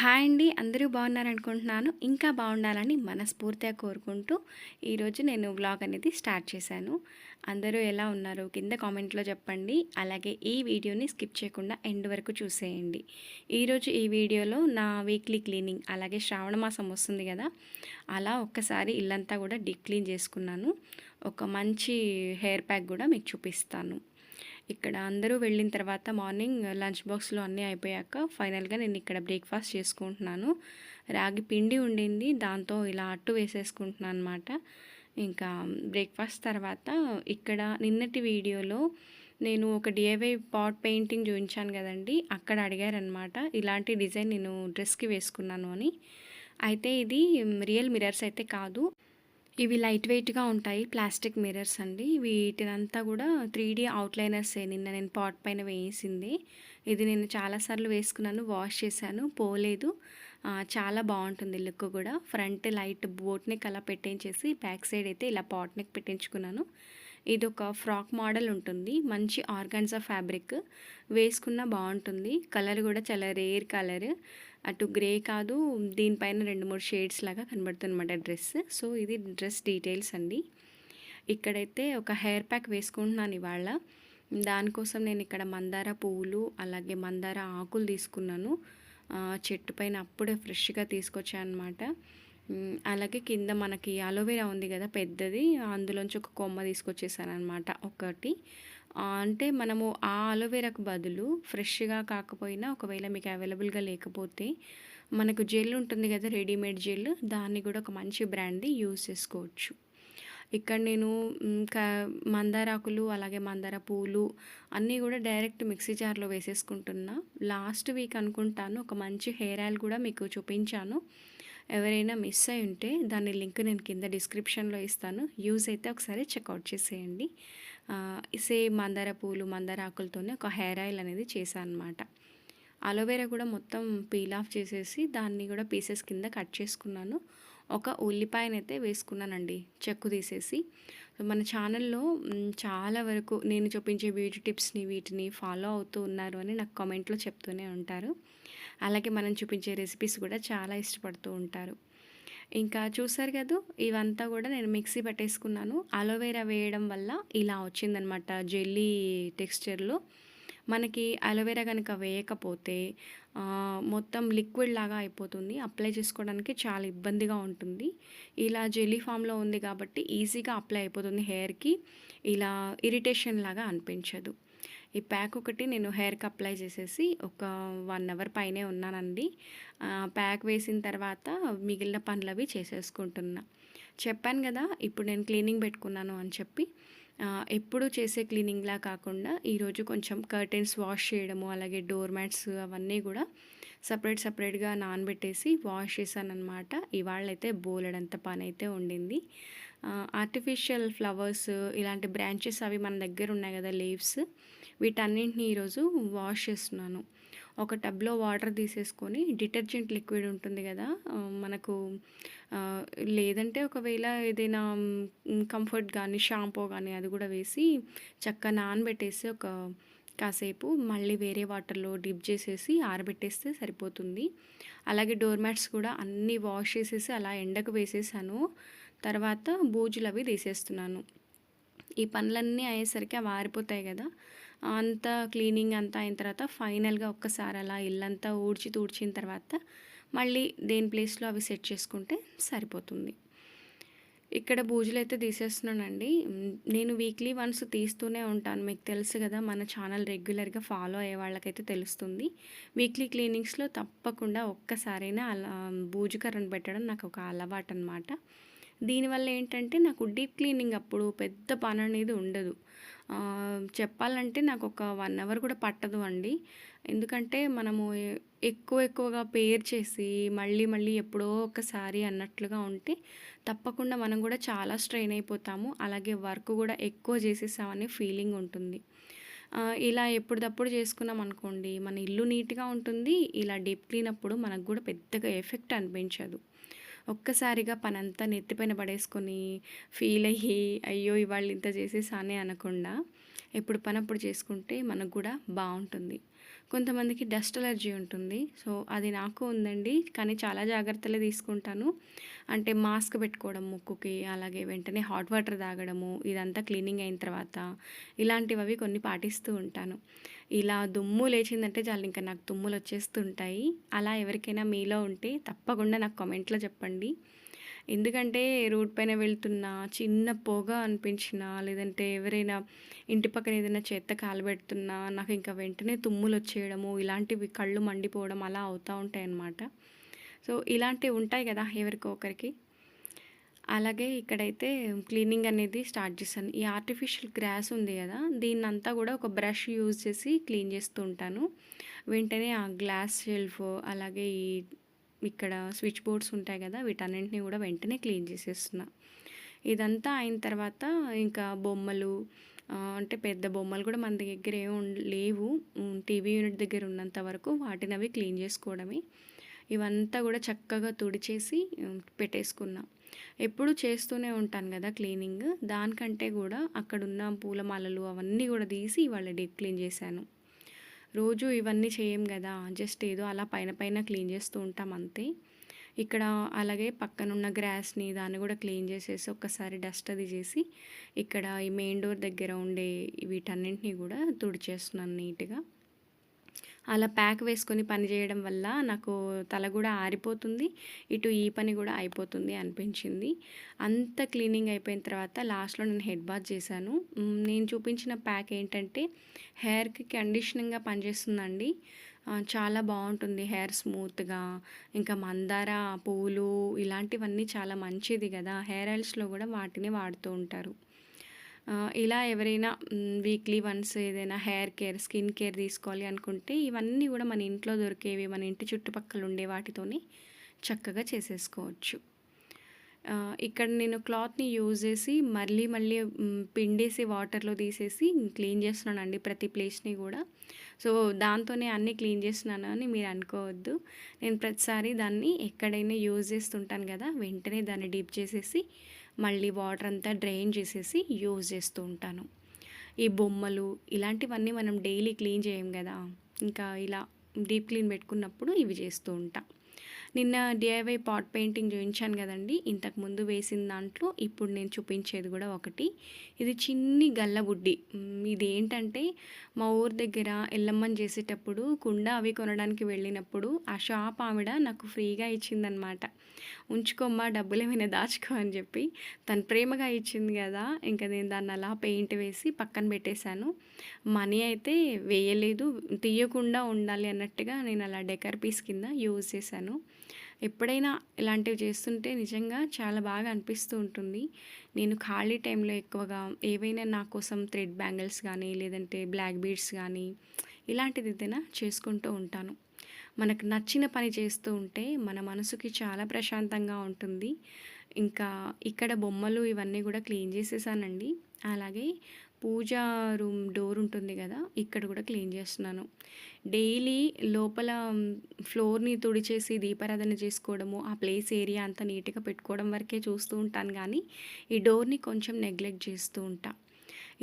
Hi అండి అందరూ బాగున్నారనుకుంటున్నాను ఇంకా బాగుండాలని మనస్ఫూర్తిగా కోరుకుంటూ ఈరోజు నేను వ్లాగ్ అనేది స్టార్ట్ చేశాను. అందరూ ఎలా ఉన్నారు? కింద కామెంట్లో చెప్పండి. అలాగే ఈ వీడియోని స్కిప్ చేయకుండా ఎండ్ వరకు చూసేయండి. ఈరోజు ఈ వీడియోలో నా వీక్లీ క్లీనింగ్ అలాగే శ్రావణ మాసం వస్తుంది కదా అలా ఒక్కసారి ఇల్లంతా కూడా డీప్ క్లీన్ చేసుకున్నాను. ఒక మంచి హెయిర్ ప్యాక్ కూడా మీకు చూపిస్తాను. ఇక్కడ అందరూ వెళ్ళిన తర్వాత మార్నింగ్ లంచ్ బాక్స్లో అన్నీ అయిపోయాక ఫైనల్గా నేను ఇక్కడ బ్రేక్ఫాస్ట్ చేసుకుంటున్నాను. రాగి పిండి ఉండింది దాంతో ఇలా అట్టు వేసేసుకుంటున్నాను అనమాట ఇంకా బ్రేక్ఫాస్ట్ తర్వాత ఇక్కడ నిన్నటి వీడియోలో నేను ఒక డిఐవై పాట్ పెయింటింగ్ చూపించాను కదండి అక్కడ అడిగారనమాట ఇలాంటి డిజైన్ నేను డ్రెస్కి వేసుకున్నాను అని. అయితే ఇది రియల్ మిరర్స్ అయితే కాదు ఇవి లైట్ వెయిట్గా ఉంటాయి ప్లాస్టిక్ మిర్రర్స్ అండి. వీటినంతా కూడా త్రీ డీ అవుట్లైనర్సే. నిన్న నేను పాట్ పైన వేసింది. ఇది నేను చాలాసార్లు వేసుకున్నాను వాష్ చేశాను పోలేదు. చాలా బాగుంటుంది లుక్ కూడా. ఫ్రంట్ లైట్ బోట్ని అలా పెట్టించేసి బ్యాక్ సైడ్ అయితే ఇలా పాట్నెక్ పెట్టించుకున్నాను ఇది ఒక ఫ్రాక్ మోడల్ ఉంటుంది. మంచి ఆర్గాన్జా ఫ్యాబ్రిక్. వేసుకున్న బాగుంటుంది. కలర్ కూడా చాలా రేర్ కలర్. అటు గ్రే కాదు దీనిపైన రెండు మూడు షేడ్స్ లాగా కనబడుతుందన్నమాట డ్రెస్. సో ఇది డ్రెస్ డీటెయిల్స్ అండి. ఇక్కడైతే ఒక హెయిర్ ప్యాక్ వేసుకుంటున్నాను ఇవాళ. దానికోసం నేను ఇక్కడ మందార పువ్వులు అలాగే మందార ఆకులు తీసుకున్నాను. చెట్టు పైన అప్పుడే ఫ్రెష్గా తీసుకొచ్చాను అనమాట అలాగే కింద మనకి అలోవెరా ఉంది కదా పెద్దది అందులోంచి ఒక కొమ్మ తీసుకొచ్చేసాను అనమాట ఒకటి. అంటే మనము ఆ అలోవెరాకు బదులు ఫ్రెష్గా కాకపోయినా ఒకవేళ మీకు అవైలబుల్గా లేకపోతే మనకు జెల్ ఉంటుంది కదా రెడీమేడ్ జెల్ దాన్ని కూడా ఒక మంచి బ్రాండ్ది యూస్ చేసుకోవచ్చు. ఇక్కడ నేను ఇంకా మందారాకులు అలాగే మందార పూలు అన్నీ కూడా డైరెక్ట్ మిక్సీ జార్లో వేసేసుకుంటున్నా. లాస్ట్ వీక్ అనుకుంటాను ఒక మంచి హెయిర్ ఆయిల్ కూడా మీకు చూపించాను. ఎవరైనా మిస్ అయి ఉంటే దాని లింక్ నేను కింద డిస్క్రిప్షన్లో ఇస్తాను. యూజ్ అయితే ఒకసారి చెక్అవుట్ చేసేయండి. సేమ్ మందార పూలు మందార ఆకులతోనే ఒక హెయిర్ ఆయిల్ అనేది చేశాను అనమాట అలోవెరా కూడా మొత్తం పీల్ ఆఫ్ చేసేసి దాన్ని కూడా పీసెస్ కింద కట్ చేసుకున్నాను. ఒక ఉల్లిపాయనైతే వేసుకున్నానండి చెక్కు తీసేసి. మన ఛానల్లో చాలా వరకు నేను చూపించే బ్యూటీ టిప్స్ని వీటిని ఫాలో అవుతూ ఉన్నారు అని నాకు కామెంట్లో చెప్తూనే ఉంటారు. అలాగే మనం చూపించే రెసిపీస్ కూడా చాలా ఇష్టపడుతూ ఉంటారు. ఇంకా చూసారు కదా ఇవంతా కూడా నేను మిక్సీ పట్టేసుకున్నాను. అలోవేరా వేయడం వల్ల ఇలా వచ్చిందనమాట జెల్లీ టెక్స్చర్లో. మనకి అలోవేరా కనుక వేయకపోతే మొత్తం లిక్విడ్ లాగా అయిపోతుంది. అప్లై చేసుకోవడానికి చాలా ఇబ్బందిగా ఉంటుంది. ఇలా జెల్లీ ఫామ్లో ఉంది కాబట్టి ఈజీగా అప్లై అయిపోతుంది హెయిర్కి. ఇలా ఇరిటేషన్ లాగా అనిపించదు. ఈ ప్యాక్ ఒకటి నేను హెయిర్కి అప్లై చేసేసి ఒక వన్ అవర్ పైనే ఉన్నానండి. ప్యాక్ వేసిన తర్వాత మిగిలిన పనులు అవి చేసేసుకుంటున్నా. చెప్పాను కదా ఇప్పుడు నేను క్లీనింగ్ పెట్టుకున్నాను అని చెప్పి. ఎప్పుడు చేసే క్లీనింగ్లా కాకుండా ఈరోజు కొంచెం కర్టెన్స్ వాష్ చేయడము అలాగే డోర్ మ్యాట్స్ అవన్నీ కూడా సపరేట్ సపరేట్గా నానబెట్టేసి వాష్ చేశాను అనమాట ఇవాళైతే బోలెడంత పని అయితే ఉండింది. ఆర్టిఫిషియల్ ఫ్లవర్స్ ఇలాంటి బ్రాంచెస్ అవి మన దగ్గర ఉన్నాయి కదా లీవ్స్ వీటన్నింటినీ ఈరోజు వాష్ చేస్తున్నాను. ఒక టబ్లో వాటర్ తీసేసుకొని డిటర్జెంట్ లిక్విడ్ ఉంటుంది కదా మనకు లేదంటే ఒకవేళ ఏదైనా కంఫర్ట్ కానీ షాంపూ కానీ అది కూడా వేసి చక్కగా నానబెట్టేసి ఒక కాసేపు మళ్ళీ వేరే వాటర్లో డిప్ చేసేసి ఆరబెట్టేస్తే సరిపోతుంది. అలాగే డోర్ మ్యాట్స్ కూడా అన్నీ వాష్ చేసేసి అలా ఎండకు వేసేసాను. తర్వాత బూజులు అవి తీసేస్తున్నాను. ఈ పనులన్నీ అయ్యేసరికి అవి ఆరిపోతాయి కదా. అంత క్లీనింగ్ అంతా అయిన తర్వాత ఫైనల్గా ఒక్కసారి అలా ఇల్లంతా ఊడ్చి తూడ్చిన తర్వాత మళ్ళీ దేని ప్లేస్లో అవి సెట్ చేసుకుంటే సరిపోతుంది. ఇక్కడ బూజులు అయితే తీసేస్తున్నానండి. నేను వీక్లీ వన్స్ తీస్తూనే ఉంటాను. మీకు తెలుసు కదా మన ఛానల్ రెగ్యులర్గా ఫాలో అయ్యే వాళ్ళకైతే తెలుస్తుంది. వీక్లీ క్లీనింగ్స్లో తప్పకుండా ఒక్కసారైనా అలా బూజు కర్రను పెట్టడం నాకు ఒక అలవాటు అనమాట దీనివల్ల ఏంటంటే నాకు డీప్ క్లీనింగ్ అప్పుడు పెద్ద పని అనేది ఉండదు. చెప్పాలంటే నాకు ఒక వన్ అవర్ కూడా పట్టదు అండి. ఎందుకంటే మనము ఎక్కువ ఎక్కువగా పేర్ చేసి మళ్ళీ మళ్ళీ ఎప్పుడో ఒకసారి అన్నట్లుగా ఉంటే తప్పకుండా మనం కూడా చాలా స్ట్రెయిన్ అయిపోతాము. అలాగే వర్క్ కూడా ఎక్కువ చేసేసామనే ఫీలింగ్ ఉంటుంది. ఇలా ఎప్పటిదప్పుడు చేసుకున్నాం అనుకోండి మన ఇల్లు నీట్గా ఉంటుంది. ఇలా డీప్ క్లీన్ అప్పుడు మనకు కూడా పెద్దగా ఎఫెక్ట్ అనిపించదు. ఒక్కసారిగా పనంతా నెత్తిపైన పడేసుకొని ఫీల్ అయ్యి అయ్యో ఇవాళ ఇంత చేసేసానే అనకుండా ఎప్పుడు పని అప్పుడు చేసుకుంటే మనకు కూడా బాగుంటుంది. కొంతమందికి డస్ట్ అలర్జీ ఉంటుంది. సో అది నాకు ఉందండి. కానీ చాలా జాగ్రత్తలు తీసుకుంటాను. అంటే మాస్క్ పెట్టుకోవడం ముక్కుకి అలాగే వెంటనే హాట్ వాటర్ తాగడము ఇదంతా క్లీనింగ్ అయిన తర్వాత ఇలాంటివి కొన్ని పాటిస్తూ ఉంటాను. ఇలా దుమ్ము లేచిందంటే చాలు ఇంకా నాకు దుమ్ములు వచ్చేస్తుంటాయి. అలా ఎవరికైనా మీలో ఉంటే తప్పకుండా నాకు కామెంట్లో చెప్పండి. ఎందుకంటే రోడ్ పైన వెళ్తున్నా చిన్న పొగ అనిపించినా లేదంటే ఎవరైనా ఇంటి పక్కన ఏదైనా చెత్త కాలబెడుతున్నా నాకు ఇంకా వెంటనే తుమ్ములు వచ్చేయడము ఇలాంటివి కళ్ళు మండిపోవడం అలా అవుతూ ఉంటాయి అన్నమాట సో ఇలాంటివి ఉంటాయి కదా ఎవరికో ఒకరికి. అలాగే ఇక్కడైతే క్లీనింగ్ అనేది స్టార్ట్ చేశాను. ఈ ఆర్టిఫిషియల్ గ్రాస్ ఉంది కదా దీన్నంతా కూడా ఒక బ్రష్ యూజ్ చేసి క్లీన్ చేస్తూ ఉంటాను. వెంటనే ఆ గ్లాస్ షెల్ఫ్ అలాగే ఈ ఇక్కడ స్విచ్ బోర్డ్స్ ఉంటాయి కదా వీటన్నింటినీ కూడా వెంటనే క్లీన్ చేసేస్తున్నా. ఇదంతా అయిన తర్వాత ఇంకా బొమ్మలు అంటే పెద్ద బొమ్మలు కూడా మన దగ్గర ఏమి లేవు. టీవీ యూనిట్ దగ్గర ఉన్నంత వరకు వాటిని అవి క్లీన్ చేసుకోవడమే. ఇవంతా కూడా చక్కగా తుడిచేసి పెట్టేసుకున్నా. ఎప్పుడు చేస్తూనే ఉంటాను కదా క్లీనింగ్. దానికంటే కూడా అక్కడున్న పూలమాలలు అవన్నీ కూడా తీసి ఇవాళ డీప్ క్లీన్ చేశాను. రోజు ఇవన్నీ చేయం కదా జస్ట్ ఏదో అలా పైన పైన క్లీన్ చేస్తూ ఉంటాం అంతే. ఇక్కడ అలాగే పక్కనున్న గ్రాస్ని దాన్ని కూడా క్లీన్ చేసేసి ఒక్కసారి డస్ట్ అది చేసి ఇక్కడ ఈ మెయిన్ డోర్ దగ్గర ఉండే వీటన్నింటినీ కూడా తుడిచేస్తున్నాను నీట్గా. అలా ప్యాక్ వేసుకొని పని చేయడం వల్ల నాకు తల కూడా ఆరిపోతుంది ఇటు ఈ పని కూడా అయిపోతుంది అనిపించింది. అంత క్లీనింగ్ అయిపోయిన తర్వాత లాస్ట్లో నేను హెడ్ బాత్ చేశాను. నేను చూపించిన ప్యాక్ ఏంటంటే హెయిర్కి కండిషనింగ్గా పనిచేస్తుందండి. చాలా బాగుంటుంది హెయిర్ స్మూత్గా ఇంకా మందార పువ్వులు ఇలాంటివన్నీ చాలా మంచిది కదా. హెయిర్ ఆయిల్స్లో కూడా వాటిని వాడుతూ ఉంటారు. ఇలా ఎవరైనా వీక్లీ వన్స్ ఏదైనా హెయిర్ కేర్ స్కిన్ కేర్ తీసుకోవాలి అనుకుంటే ఇవన్నీ కూడా మన ఇంట్లో దొరికేవి మన ఇంటి చుట్టుపక్కల ఉండే వాటితోనే చక్కగా చేసేసుకోవచ్చు. ఇక్కడ నేను క్లాత్ని యూజ్ చేసి మళ్ళీ మళ్ళీ పిండేసి వాటర్లో తీసేసి క్లీన్ చేస్తున్నానండి ప్రతి ప్లేస్ని కూడా. సో దాంతోనే అన్నీ క్లీన్ చేస్తున్నాను అని మీరు అనుకోవద్దు. నేను ప్రతిసారి దాన్ని ఎక్కడైనా యూజ్ చేస్తుంటాను కదా వెంటనే దాన్ని డీప్ చేసేసి మళ్ళీ వాటర్ అంతా డ్రైన్ చేసేసి యూజ్ చేస్తూ ఉంటాను. ఈ బొమ్మలు ఇలాంటివన్నీ మనం డైలీ క్లీన్ చేయం కదా. ఇంకా ఇలా డీప్ క్లీన్ పెట్టుకున్నప్పుడు ఇవి చేస్తూ ఉంటాం. నిన్న డిఐవై పాట్ పెయింటింగ్ చూపించాను కదండి. ఇంతకు ముందు వేసిన దాంట్లో ఇప్పుడు నేను చూపించేది కూడా ఒకటి. ఇది చిన్ని గల్లబుడ్డి ఇది ఏంటంటే మా ఊరి దగ్గర ఎల్లమ్మని చేసేటప్పుడు కుండ అవి కొనడానికి వెళ్ళినప్పుడు ఆ షాప్ ఆవిడ నాకు ఫ్రీగా ఇచ్చిందనమాట. ఉంచుకోమ్మా డబ్బులు ఏమైనా దాచుకో అని చెప్పి తను ప్రేమగా ఇచ్చింది కదా. ఇంకా నేను దాన్ని అలా పెయింట్ వేసి పక్కన పెట్టేశాను. మనీ అయితే వేయలేదు. తీయకుండా ఉండాలి అన్నట్టుగా నేను అలా డెకర్ పీస్ కింద యూజ్ చేశాను. ఎప్పుడైనా ఇలాంటివి చేస్తుంటే నిజంగా చాలా బాగా అనిపిస్తూ ఉంటుంది. నేను ఖాళీ టైంలో ఎక్కువగా ఏవైనా నా కోసం థ్రెడ్ బ్యాంగిల్స్ కానీ లేదంటే బ్లాక్ బీడ్స్ కానీ ఇలాంటిది ఏదైనా చేసుకుంటూ ఉంటాను. మనకు నచ్చిన పని చేస్తూ ఉంటే మన మనసుకి చాలా ప్రశాంతంగా ఉంటుంది. ఇంకా ఇక్కడ బొమ్మలు ఇవన్నీ కూడా క్లీన్ చేసేసానండి. అలాగే పూజా రూమ్ డోర్ ఉంటుంది కదా ఇక్కడ కూడా క్లీన్ చేస్తున్నాను. డైలీ లోపల ఫ్లోర్ని తుడిచేసి దీపారాధన చేసుకోవడము ఆ ప్లేస్ ఏరియా అంతా నీట్గా పెట్టుకోవడం వరకే చూస్తూ ఉంటాను కానీ ఈ డోర్ని కొంచెం నెగ్లెక్ట్ చేస్తూ ఉంటా.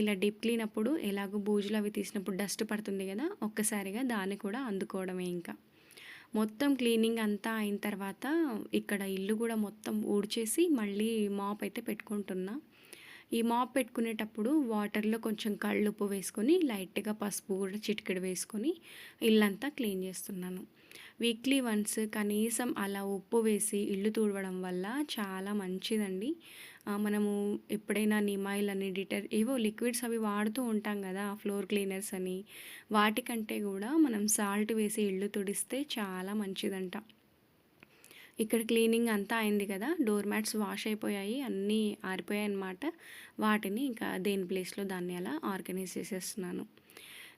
ఇలా డీప్ క్లీన్ అప్పుడు ఎలాగో బూజులు అవి తీసినప్పుడు డస్ట్ పడుతుంది కదా ఒక్కసారిగా దాన్ని కూడా అందుకోవడమే ఇంకా. మొత్తం క్లీనింగ్ అంతా అయిన తర్వాత ఇక్కడ ఇల్లు కూడా మొత్తం ఊడ్చేసి మళ్ళీ మాప్ అయితే పెట్టుకుంటున్నా. ఈ మాప్ పెట్టుకునేటప్పుడు వాటర్లో కొంచెం కళ్ళుప్పు వేసుకొని లైట్గా పసుపు కూడా చిటికెడు వేసుకొని ఇల్లంతా క్లీన్ చేస్తున్నాను. వీక్లీ వన్స్ కనీసం అలా ఉప్పు వేసి ఇల్లు తుడవడం వల్ల చాలా మంచిదండి. మనము ఎప్పుడైనా నిమాయిల్ అని డిటర్ ఏవో లిక్విడ్స్ అవి వాడుతూ ఉంటాం కదా ఫ్లోర్ క్లీనర్స్ అని. వాటికంటే కూడా మనం సాల్ట్ వేసి ఇల్లు తుడిస్తే చాలా మంచిదంట. ఇక్కడ క్లీనింగ్ అంతా అయింది కదా. డోర్ మ్యాట్స్ వాష్ అయిపోయాయి. అన్నీ ఆరిపోయాయి అన్నమాట. వాటిని ఇంకా దేని ప్లేస్లో దాన్ని అలా ఆర్గనైజ్ చేసేస్తున్నాను.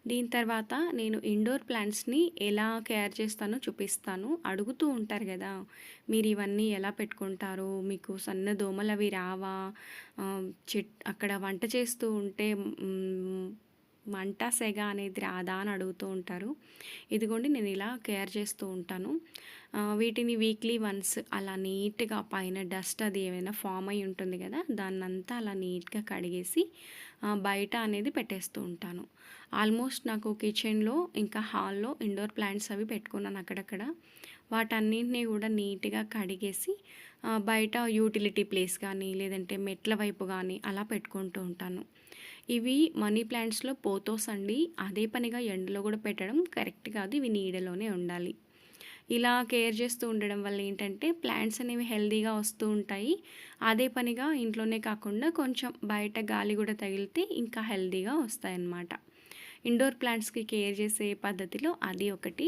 దీని తర్వాత నేను ఇండోర్ ప్లాంట్స్ని ఎలా కేర్ చేస్తానో చూపిస్తాను. అడుగుతూ ఉంటారు కదా మీరు ఇవన్నీ ఎలా పెట్టుకుంటారు? మీకు సన్న దోమలు అవి రావా? చెట్ అక్కడ వంట చేస్తూ ఉంటే మంట సెగ అనేది రాదా అని అడుగుతూ ఉంటారు. ఇదిగోండి నేను ఇలా కేర్ చేస్తూ ఉంటాను. వీటిని వీక్లీ వన్స్ అలా నీట్గా పైన డస్ట్ అది ఏమైనా ఫామ్ అయి ఉంటుంది కదా దాన్నంతా అలా నీట్గా కడిగేసి బయట అనేది పెట్టేస్తూ ఉంటాను. ఆల్మోస్ట్ నాకు కిచెన్లో ఇంకా హాల్లో ఇండోర్ ప్లాంట్స్ అవి పెట్టుకున్నాను అక్కడక్కడ. వాటన్నింటినీ కూడా నీట్గా కడిగేసి బయట యూటిలిటీ ప్లేస్ కానీ లేదంటే మెట్ల వైపు కానీ అలా పెట్టుకుంటూ ఉంటాను. ఇవి మనీ ప్లాంట్స్లో పోతోస్ అండి అదే పనిగా ఎండలో కూడా పెట్టడం కరెక్ట్ కాదు ఇవి నీడలోనే ఉండాలి. ఇలా కేర్ చేస్తూ ఉండడం వల్ల ఏంటంటే ప్లాంట్స్ అనేవి హెల్తీగా వస్తూ ఉంటాయి. అదే పనిగా ఇంట్లోనే కాకుండా కొంచెం బయట గాలి కూడా తగిలితే ఇంకా హెల్తీగా వస్తాయన్నమాట. ఇండోర్ ప్లాంట్స్కి కేర్ చేసే పద్ధతిలో అది ఒకటి.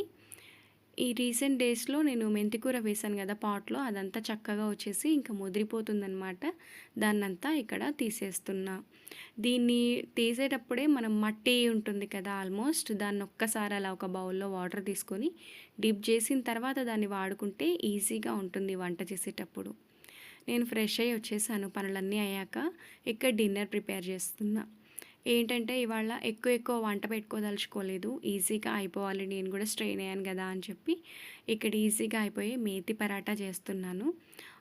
ఈ రీసెంట్ డేస్లో నేను మెంతికూర వేశాను కదా పాట్లో అదంతా చక్కగా వచ్చేసి ఇంకా ముదిరిపోతుందనమాట దాన్నంతా ఇక్కడ తీసేస్తున్నా. దీన్ని తీసేటప్పుడే మనం మట్టి ఉంటుంది కదా ఆల్మోస్ట్ దాన్ని ఒక్కసారి అలా ఒక బౌల్లో వాటర్ తీసుకొని డిప్ చేసిన తర్వాత దాన్ని వాడుకుంటే ఈజీగా ఉంటుంది వంట చేసేటప్పుడు. నేను ఫ్రెష్ అయ్యి వచ్చేసాను పనులన్నీ అయ్యాక ఇక్కడ డిన్నర్ ప్రిపేర్ చేస్తున్నా. ఏంటంటే ఇవాళ ఎక్కువ ఎక్కువ వంట పెట్టుకోదలుచుకోలేదు. ఈజీగా అయిపోవాలి. నేను కూడా స్ట్రెయిన్ అయ్యాను కదా అని చెప్పి ఇక్కడ ఈజీగా అయిపోయి మేతి పరాటా చేస్తున్నాను.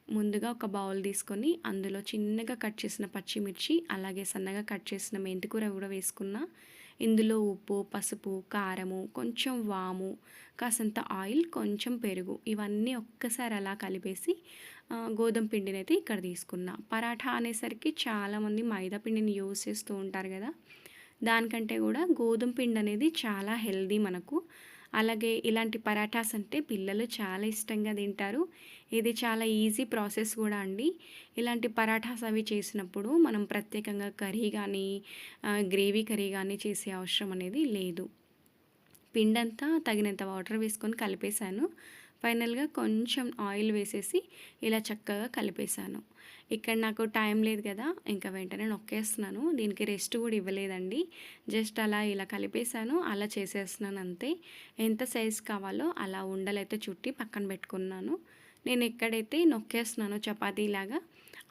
ముందుగా ఒక బౌల్ తీసుకొని అందులో చిన్నగా కట్ చేసిన పచ్చిమిర్చి అలాగే సన్నగా కట్ చేసిన మెంతికూర కూడా వేసుకున్న. ఇందులో ఉప్పు పసుపు కారము కొంచెం వాము కాసంత ఆయిల్ కొంచెం పెరుగు ఇవన్నీ ఒక్కసారి అలా కలిపేసి గోధుమ పిండిని అయితే ఇక్కడ తీసుకున్నా. పరాఠా అనేసరికి చాలామంది మైదా పిండిని యూజ్ చేస్తూ ఉంటారు కదా. దానికంటే కూడా గోధుమ పిండి అనేది చాలా హెల్దీ మనకు. అలాగే ఇలాంటి పరాఠాస్ అంటే పిల్లలు చాలా ఇష్టంగా తింటారు. ఇది చాలా ఈజీ ప్రాసెస్ కూడా అండి. ఇలాంటి పరాఠాస్ అవి చేసినప్పుడు మనం ప్రత్యేకంగా కర్రీ కానీ గ్రేవీ కర్రీ కానీ చేసే అవసరం అనేది లేదు. పిండంతా తగినంత వాటర్ వేసుకొని కలిపేశాను. ఫైనల్గా కొంచెం ఆయిల్ వేసేసి ఇలా చక్కగా కలిపేశాను. ఇక్కడ నాకు టైం లేదు కదా ఇంకా వెంటనే నొక్కేస్తున్నాను. దీనికి రెస్ట్ కూడా ఇవ్వలేదండి. జస్ట్ అలా ఇలా కలిపేశాను అలా చేసేస్తున్నాను అంతే. ఎంత సైజ్ కావాలో అలా ఉండలైతే చుట్టి పక్కన పెట్టుకున్నాను. నేను ఎక్కడైతే నొక్కేస్తున్నానో చపాతీలాగా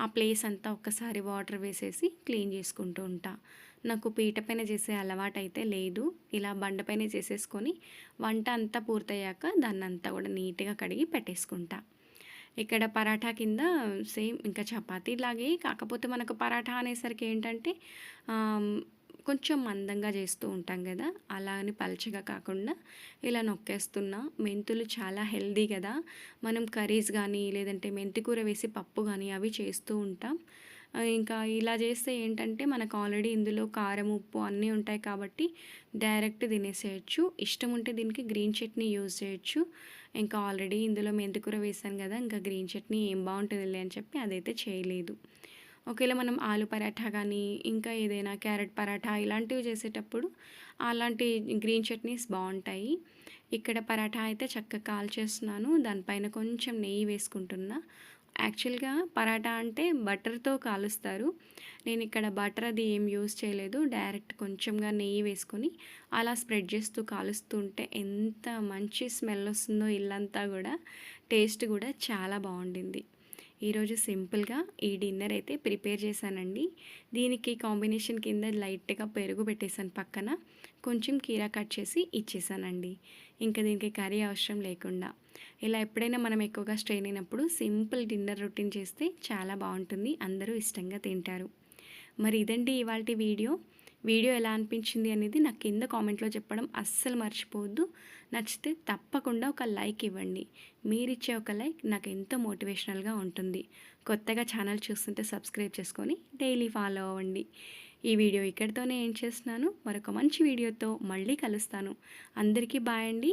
ఆ ప్లేస్ అంతా ఒక్కసారి వాటర్ వేసేసి క్లీన్ చేసుకుంటూ ఉంటాను నాకు పీట పైన చేసే అలవాటు అయితే లేదు. ఇలా బండపైన చేసేసుకొని వంట అంతా పూర్తయ్యాక దాన్ని అంతా కూడా నీట్గా కడిగి పెట్టేసుకుంటా. ఇక్కడ పరాఠా కింద సేమ్ ఇంకా చపాతీ లాగే కాకపోతే మనకు పరాఠా అనేసరికి ఏంటంటే కొంచెం మందంగా చేస్తూ ఉంటాం కదా. అలా అని పలచగా కాకుండా ఇలా నొక్కేస్తున్నా. మెంతులు చాలా హెల్దీ కదా. మనం కర్రీస్ కానీ లేదంటే మెంతికూర వేసి పప్పు కానీ అవి చేస్తూ ఉంటాం. ఇంకా ఇలా చేస్తే ఏంటంటే మనకు ఆల్రెడీ ఇందులో కారం ఉప్పు అన్నీ ఉంటాయి కాబట్టి డైరెక్ట్ తినేసేయచ్చు. ఇష్టం ఉంటే దీనికి గ్రీన్ చట్నీ యూజ్ చేయొచ్చు. ఇంకా ఆల్రెడీ ఇందులో మెంతికూర వేసాను కదా ఇంకా గ్రీన్ చట్నీ ఏం బాగుంటుందిలే అని చెప్పి అదైతే చేయలేదు. ఒకవేళ మనం ఆలు పరాఠా కానీ ఇంకా ఏదైనా క్యారెట్ పరాఠా ఇలాంటివి చేసేటప్పుడు అలాంటి గ్రీన్ చట్నీస్ బాగుంటాయి. ఇక్కడ పరాఠా అయితే చక్కగా కాల్ చేస్తున్నాను దానిపైన కొంచెం నెయ్యి వేసుకుంటున్నా. యాక్చువల్గా పరాటా అంటే బటర్తో కాలుస్తారు. నేను ఇక్కడ బటర్ అది ఏం యూస్ చేయలేదు. డైరెక్ట్ కొంచెంగా నెయ్యి వేసుకొని అలా స్ప్రెడ్ చేస్తూ కాలుస్తూ ఉంటే ఎంత మంచి స్మెల్ వస్తుందో ఇల్లంతా కూడా టేస్ట్ కూడా చాలా బాగుండింది. ఈరోజు సింపుల్గా ఈ డిన్నర్ అయితే ప్రిపేర్ చేశానండి. దీనికి కాంబినేషన్ కింద లైట్గా పెరుగు పెట్టేశాను పక్కన. కొంచెం కీరా కట్ చేసి ఇచ్చేసానండి ఇంకా దీనికి కర్రీ అవసరం లేకుండా. ఇలా ఎప్పుడైనా మనం ఎక్కువగా స్ట్రెయిన్ అయినప్పుడు సింపుల్ డిన్నర్ రొటీన్ చేస్తే చాలా బాగుంటుంది. అందరూ ఇష్టంగా తింటారు. మరి ఇదండి ఇవాళ వీడియో. వీడియో ఎలా అనిపించింది అనేది నాకు కింద కామెంట్లో చెప్పడం అస్సలు మర్చిపోవద్దు. నచ్చితే తప్పకుండా ఒక లైక్ ఇవ్వండి. మీరిచ్చే ఒక లైక్ నాకు ఎంతో మోటివేషనల్గా ఉంటుంది. కొత్తగా ఛానల్ చూస్తుంటే సబ్స్క్రైబ్ చేసుకొని డైలీ ఫాలో అవ్వండి. ఈ వీడియో ఇక్కడితోనే ఏం చేస్తున్నాను. మరొక మంచి వీడియోతో మళ్ళీ కలుస్తాను. అందరికీ బాయ్ అండి.